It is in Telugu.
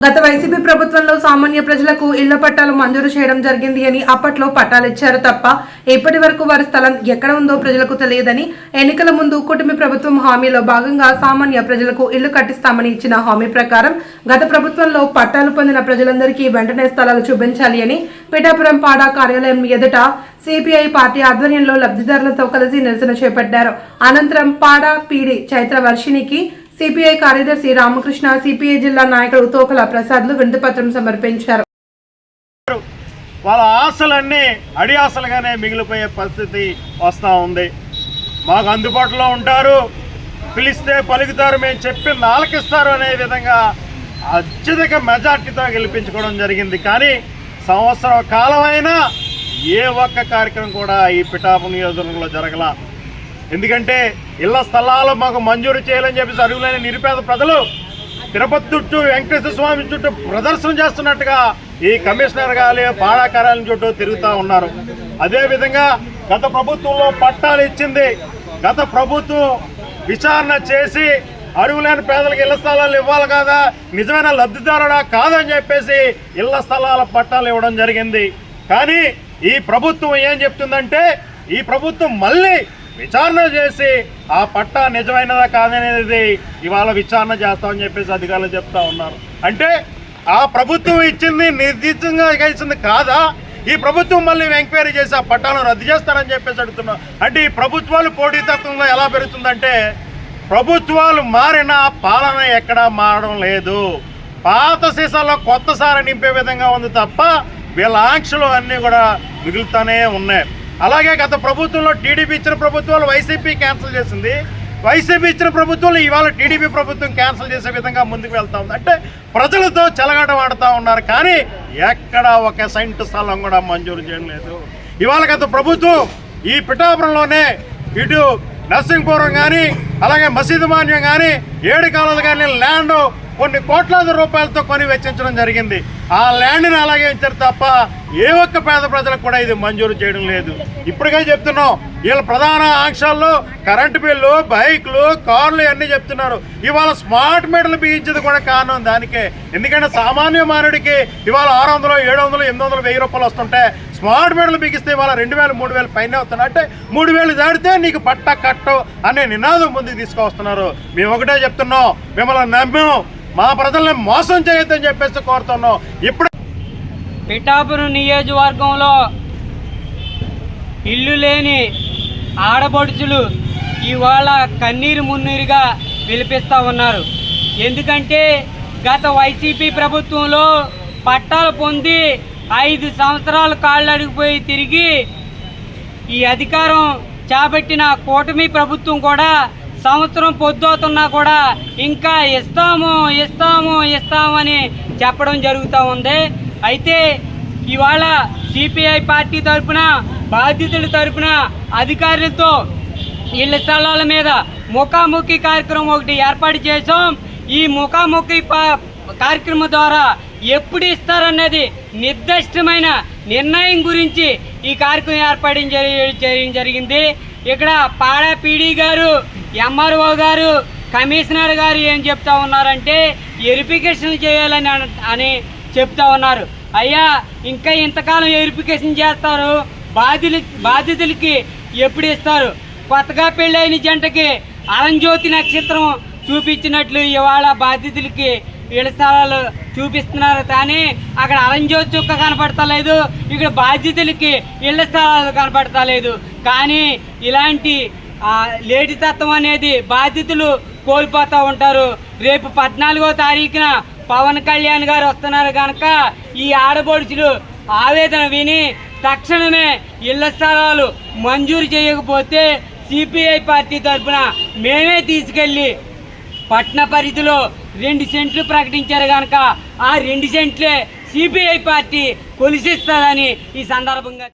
గత వైసీపీ ప్రభుత్వంలో సామాన్య ప్రజలకు ఇళ్ళ పట్టాలు మంజూరు చేయడం జరిగింది అని అప్పట్లో పట్టాలు ఇచ్చారు తప్ప ఇప్పటి వరకు వారి స్థలం ఎక్కడ ఉందో ప్రజలకు తెలియదని ఎన్నికల ముందు కుటుంబ ప్రభుత్వం హామీలో భాగంగా సామాన్య ప్రజలకు ఇల్లు కట్టిస్తామని ఇచ్చిన హామీ ప్రకారం గత ప్రభుత్వంలో పట్టాలు పొందిన ప్రజలందరికీ వెంటనే స్థలాలు చూపించాలి అని పిఠాపురం పాడా కార్యాలయం ఎదుట సిపిఐ పార్టీ ఆధ్వర్యంలో లబ్ధిదారులతో కలిసి నిరసన చేపట్టారు. అనంతరం పాడా పీడి చైత్ర వర్షినికి సిపిఐ కార్యదర్శి రామకృష్ణ సిపిఐ జిల్లా నాయకుడు తోకల ప్రసాద్లు వినతిపత్రం సమర్పించారు. వాళ్ళ ఆశలన్నీ అడి ఆశలుగానే మిగిలిపోయే పరిస్థితి వస్తూ ఉంది. మాకు అందుబాటులో ఉంటారు. పిలిస్తే పలుకుతారు మేము చెప్పి నాలకిస్తారు అనే విధంగా అత్యధిక మెజార్టీతో గెలిపించుకోవడం జరిగింది. కానీ సంవత్సరం కాలమైనా ఏ ఒక్క కార్యక్రమం కూడా ఈ పిఠాపు నియోజకవర్గంలో జరగల ఎందుకంటే ఇళ్ళ స్థలాలు మాకు మంజూరు చేయాలని చెప్పేసి అడుగులైన నిరుపేద ప్రజలు తిరుపతి చుట్టూ వెంకటేశ్వర స్వామి చుట్టూ ప్రదర్శన చేస్తున్నట్టుగా ఈ కమిషనర్ గారి పాడాకారాల చుట్టూ తిరుగుతూ ఉన్నారు. అదేవిధంగా గత ప్రభుత్వంలో పట్టాలు ఇచ్చింది. గత ప్రభుత్వం విచారణ చేసి అడుగులేని పేదలకు ఇళ్ళ స్థలాలు ఇవ్వాలి కదా నిజమైన లబ్ధిదారుడా కాదని చెప్పేసి ఇళ్ళ స్థలాల పట్టాలు ఇవ్వడం జరిగింది. కానీ ఈ ప్రభుత్వం ఏం చెప్తుందంటే ఈ ప్రభుత్వం మళ్ళీ విచారణ చేసి ఆ పట్టా నిజమైనదా కాదనేది ఇవాళ విచారణ చేస్తామని చెప్పేసి అధికారులు చెప్తా ఉన్నారు. అంటే ఆ ప్రభుత్వం ఇచ్చింది నిర్దిష్టంగా ఇచ్చింది కాదా? ఈ ప్రభుత్వం మళ్ళీ ఎంక్వైరీ చేసి ఆ పట్టాలను రద్దు చేస్తారని చెప్పేసి అడుగుతున్నాం. అంటే ఈ ప్రభుత్వాలు పోటీతత్వంలో ఎలా పెరుగుతుందంటే ప్రభుత్వాలు మారిన పాలన ఎక్కడా మారడం లేదు. పాత సీసాలో కొత్త సార నింపే విధంగా ఉంది తప్ప వీళ్ళ ఆంక్షలు అన్నీ కూడా మిగులుతూనే ఉన్నాయి. అలాగే గత ప్రభుత్వంలో టీడీపీ ఇచ్చిన ప్రభుత్వాలు వైసీపీ క్యాన్సిల్ చేసింది. వైసీపీ ఇచ్చిన ప్రభుత్వంలో ఇవాళ టీడీపీ ప్రభుత్వం క్యాన్సిల్ చేసే విధంగా ముందుకు వెళ్తా ఉంది. అంటే ప్రజలతో చెలగాట ఆడుతూ ఉన్నారు కానీ ఎక్కడ ఒక సెంటు స్థలం కూడా మంజూరు చేయడం లేదు. ఇవాళ గత ప్రభుత్వం ఈ పిఠాపురంలోనే ఇటు నర్సింగ్పురం కానీ అలాగే మసీదు మాన్యం కానీ ఏడు కాలాలు కానీ ల్యాండ్ కొన్ని కోట్లాది రూపాయలతో కొని వెచ్చించడం జరిగింది. ఆ ల్యాండ్ని అలాగే ఇచ్చారు తప్ప ఏ ఒక్క పేద ప్రజలకు కూడా ఇది మంజూరు చేయడం లేదు. ఇప్పటికే చెప్తున్నాం. వీళ్ళ ప్రధాన ఆంక్షల్లో కరెంటు బిల్లు బైక్లు కార్లు అన్నీ చెప్తున్నారు. ఇవాళ స్మార్ట్ మీటర్లు బిగించేది కూడా కారణం దానికే. ఎందుకంటే సామాన్య మానవుడికి ఇవాళ ఆరు వందలు ఏడు వందలు ఎనిమిది వందలు వెయ్యి రూపాయలు వస్తుంటే స్మార్ట్ మీటర్లు బిగిస్తే ఇవాళ రెండు వేలు మూడు వేలు పైన అవుతున్నా అంటే మూడు వేలు దాడితే నీకు పట్ట కట్టు అనే నినాదం ముందుకు తీసుకొస్తున్నారు మేము ఒకటే చెప్తున్నాం. మిమ్మల్ని నమ్మాం. మా ప్రజల్ని మోసం చేయొద్దని చెప్పేసి కోరుతున్నాం. ఇప్పుడు పిఠాపురం నియోజకవర్గంలో ఇల్లు లేని ఆడపడుచులు ఇవాళ కన్నీరు మున్నీరుగా పిలిపిస్తూ ఉన్నారు. ఎందుకంటే గత వైసీపీ ప్రభుత్వంలో పట్టాలు పొంది ఐదు సంవత్సరాలు కాళ్ళు అడిగిపోయి తిరిగి ఈ అధికారం చేపట్టిన కూటమి ప్రభుత్వం కూడా సంవత్సరం పొద్దుతున్నా కూడా ఇంకా ఇస్తాము ఇస్తాము ఇస్తామని చెప్పడం జరుగుతూ ఉంది. అయితే ఇవాళ సిపిఐ పార్టీ తరఫున బాధ్యతల తరఫున అధికారులతో ఇళ్ళ స్థలాల మీద ముఖాముఖి కార్యక్రమం ఒకటి ఏర్పాటు చేసాం ఈ ముఖాముఖి ప- కార్యక్రమం ద్వారా ఎప్పుడు ఇస్తారన్నది నిర్దిష్టమైన నిర్ణయం గురించి ఈ కార్యక్రమం ఏర్పాటు జరి- చేయడం జరిగింది. ఇక్కడ పాడా పీడీ గారు ఎంఆర్ఓ గారు కమిషనర్ గారు ఏం చెప్తా ఉన్నారంటే వెరిఫికేషన్ చేయాలని అని చెప్తా ఉన్నారు. అయ్యా ఇంకా ఇంతకాలం వెరిఫికేషన్ చేస్తారు. బాధ్యులు బాధితులకి ఎప్పుడు ఇస్తారు? కొత్తగా పెళ్ళైన జంటకి అరంజ్యోతి నక్షత్రం చూపించినట్లు ఇవాళ బాధితులకి ఇళ్ళ స్థలాలు చూపిస్తున్నారు. కానీ అక్కడ అరంజ్యోతి చుక్క కనపడతలేదు. ఇక్కడ బాధ్యతలకి ఇళ్ళ స్థలాలు కనపడతలేదు. కానీ ఇలాంటి లేటితత్వం అనేది బాధితులు కోల్పోతూ ఉంటారు. రేపు పద్నాలుగో తారీఖున పవన్ కళ్యాణ్ గారు వస్తున్నారు కనుక ఈ ఆడపడుచులు ఆవేదన విని తక్షణమే ఇళ్ళ స్థలాలు మంజూరు చేయకపోతే సిపిఐ పార్టీ తరఫున మేమే తీసుకెళ్ళి పట్న పరిధిలో రెండు సెంట్లు ప్రకటించారు కనుక ఆ రెండు సెంట్లే సిపిఐ పార్టీ కొలిసిస్తుందని ఈ సందర్భంగా